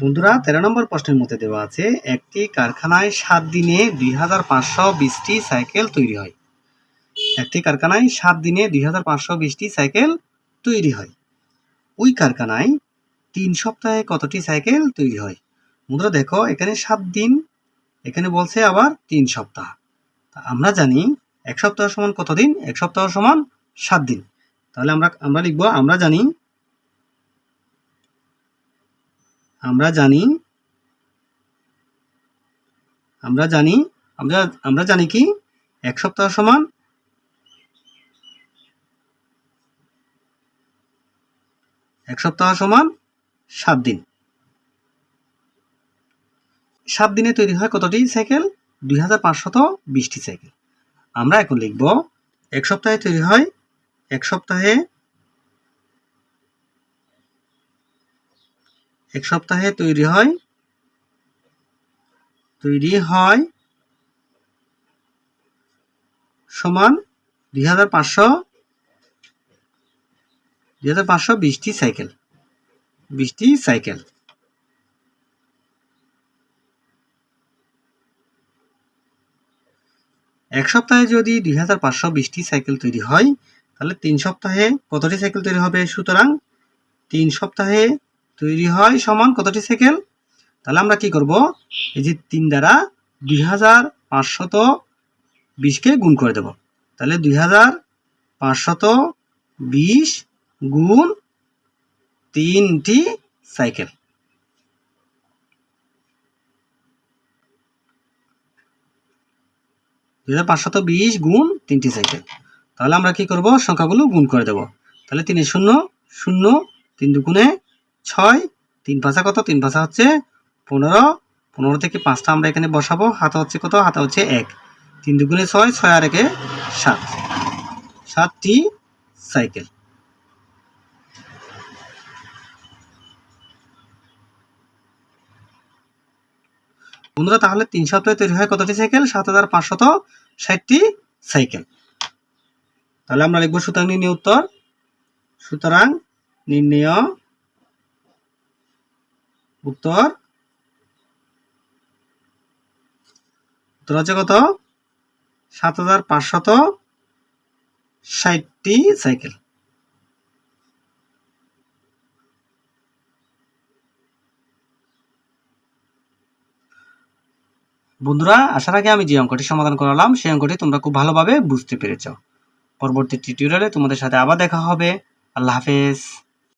বন্ধুরা, তেরো নম্বর প্রশ্নের মধ্যে দেওয়া আছে, একটি কারখানায় সাত দিনে দুই হাজার পাঁচশো বিশটি সাইকেল তৈরি হয়। একটি কারখানায় সাত দিনে দুই হাজার পাঁচশো বিশটি সাইকেল তৈরি হয়। ওই কারখানায় তিন সপ্তাহে কতটি সাইকেল তৈরি হয়? বন্ধুরা, দেখো, এখানে সাত দিন, এখানে বলছে আবার তিন সপ্তাহ। আমরা জানি এক সপ্তাহ সমান কতদিন? এক সপ্তাহ সমান সাত দিন। তাহলে আমরা আমরা লিখব, আমরা জানি আমরা জানি আমরা জানি, আমরা আমরা জানি কি? এক সপ্তাহ সমান এক সপ্তাহ সমান সাত দিন। সাত দিনে তৈরি হয় কতটি সাইকেল? দুই হাজার পাঁচশত বিশটি সাইকেল। আমরা এখন লিখব, এক সপ্তাহে তৈরি হয় এক সপ্তাহে এক সপ্তাহে তৈরি হয় তৈরি হয় সমান দুই হাজার পাঁচশো, দুই হাজার পাঁচশো বিশটি সাইকেল বিশটি সাইকেল। এক সপ্তাহে যদি দুই হাজার পাঁচশো বিশটি সাইকেল তৈরি হয়, তাহলে তিন সপ্তাহে কতটি সাইকেল তৈরি হবে? সুতরাং তিন সপ্তাহে তৈরি হয় সমান কতটি সাইকেল তাহলে আমরা কি করব? এই যে তিন দ্বারা দুই হাজার পাঁচশত বিশকে গুণ করে দেব। তাহলে দুই হাজার পাঁচশত বিশ গুণ তিনটি সাইকেল। দুই হাজার পাঁচশত বিশ গুণ তিনটি সাইকেল। তাহলে আমরা কি করব? সংখ্যাগুলো গুণ করে দেব। তাহলে তিনে শূন্য শূন্য, তিন দুগুণে ছয়, তিন পাঁচা কত? তিন পাঁচা হচ্ছে পনেরো। পনেরো থেকে পাঁচটা আমরা এখানে বসাবো। হাতে হচ্ছে কত? হাতে হচ্ছে এক। তিন দুগুণে ছয় ছয় আর একে সাত। সাতটি সাইকেল। বন্ধুরা, তাহলে তিন সপ্তাহে তৈরি হয় কতটি সাইকেল? সাত হাজার পাঁচশত ষাটটি সাইকেল। তাহলে আমরা লিখব সুতরাং নির্ণয় উত্তর। সুতরাং নির্ণয় উত্তর? উত্তর হচ্ছে কত? সাত হাজার পাঁচশত ষাটটি সাইকেল। বন্ধুরা আসার আগে আমি যে অঙ্কটি সমাধান করালাম, সেই অঙ্কটি তোমরা খুব ভালোভাবে বুঝতে পেরেছ। পরবর্তী টিউটোরিয়ালে তোমাদের সাথে আবার দেখা হবে। আল্লাহ হাফেজ।